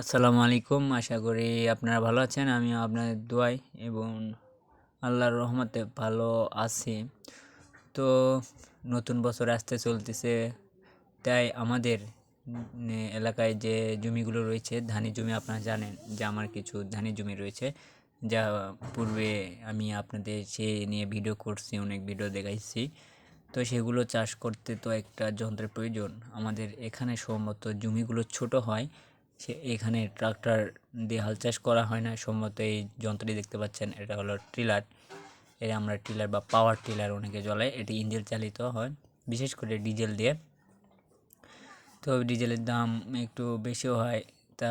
আসসালামু আলাইকুম। আশা করি আপনারা ভালো আছেন, আমিও আপনাদের দোয়াই এবং আল্লাহর রহমতে ভালো আছি। তো নতুন বছর আসতে চলতেছে, তাই আমাদের এলাকায় যে জমিগুলো রয়েছে ধানি জমি আপনারা জানেন যে আমার কিছু ধানি জমি রয়েছে, যা পূর্বে আমি আপনাদের সে নিয়ে ভিডিও করছি, অনেক ভিডিও দেখাইছি। তো সেগুলো চাষ করতে তো একটা যন্ত্রের প্রয়োজন। আমাদের এখানে সম্ভবত জমিগুলো ছোট হয় সে এখানে ট্রাক্টর দিয়ে হাল চাষ করা হয় না। সম্ভবত এই যন্ত্রটি দেখতে পাচ্ছেন, এটা হলো ট্রিলার এর আমরা টিলার বা পাওয়ার টিলার অনেকে জ্বলায়, এটি ইঞ্জিন চালিত হয়, বিশেষ করে ডিজেল দিয়ে। তো ডিজেলের দাম একটু বেশিও হয়, তা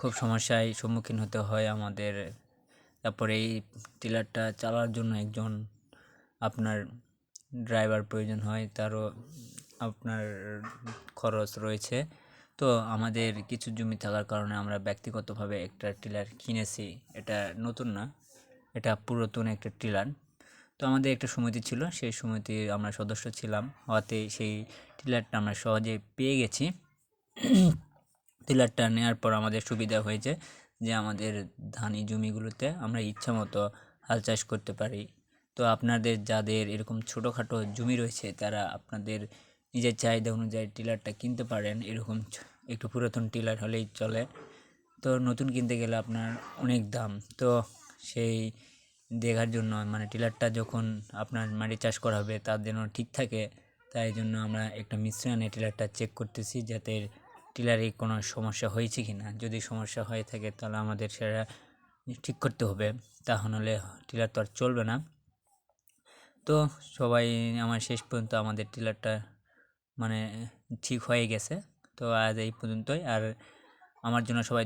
খুব সমস্যায় সম্মুখীন হতে হয় আমাদের। তারপরে এই টিলারটা চালার জন্য একজন আপনার ড্রাইভার প্রয়োজন হয়, তারও আপনার খরচ রয়েছে। তো আমাদের কিছু জমি থাকার কারণে আমরা ব্যক্তিগতভাবে একটা টিলার কিনেছি। এটা নতুন না, এটা পুরাতন একটা টিলার। তো আমাদের একটা সমিতি ছিল, সেই সমিতি আমরা সদস্য ছিলাম। হওয়াতে সেই টিলারটা আমরা সহজে পেয়ে গেছি। টিলারটা নেওয়ার পর আমাদের সুবিধা হয়েছে যে আমাদের ধানি জমিগুলোতে আমরা ইচ্ছা মতো হাল চাষ করতে পারি। তো আপনাদের যাদের এরকম ছোটোখাটো জমি রয়েছে, তারা আপনাদের নিজের চাহিদা অনুযায়ী টিলারটা কিনতে পারেন। এরকম একটু পুরাতন টিলার হলেই চলে। তো নতুন কিনতে গেলে আপনার অনেক দাম। তো সেই দেখার জন্য মানে টিলারটা যখন আপনার মাটি চাষ করা হবে, তার যেন ঠিক থাকে, তাই জন্য আমরা একটা মিশ্রণে টিলারটা চেক করতেছি, যাতে টিলারে কোনো সমস্যা হয়েছে কি না যদি সমস্যা হয়ে থাকে, তাহলে আমাদের সেটা ঠিক করতে হবে। তা নাহলে টিলার তো আর চলবে না। তো সবাই, আমার শেষ পর্যন্ত আমাদের টিলারটা মানে ঠিক হয়ে গেছে। তো আজ এই পর্যন্তই। আর আমার জন্য সবাই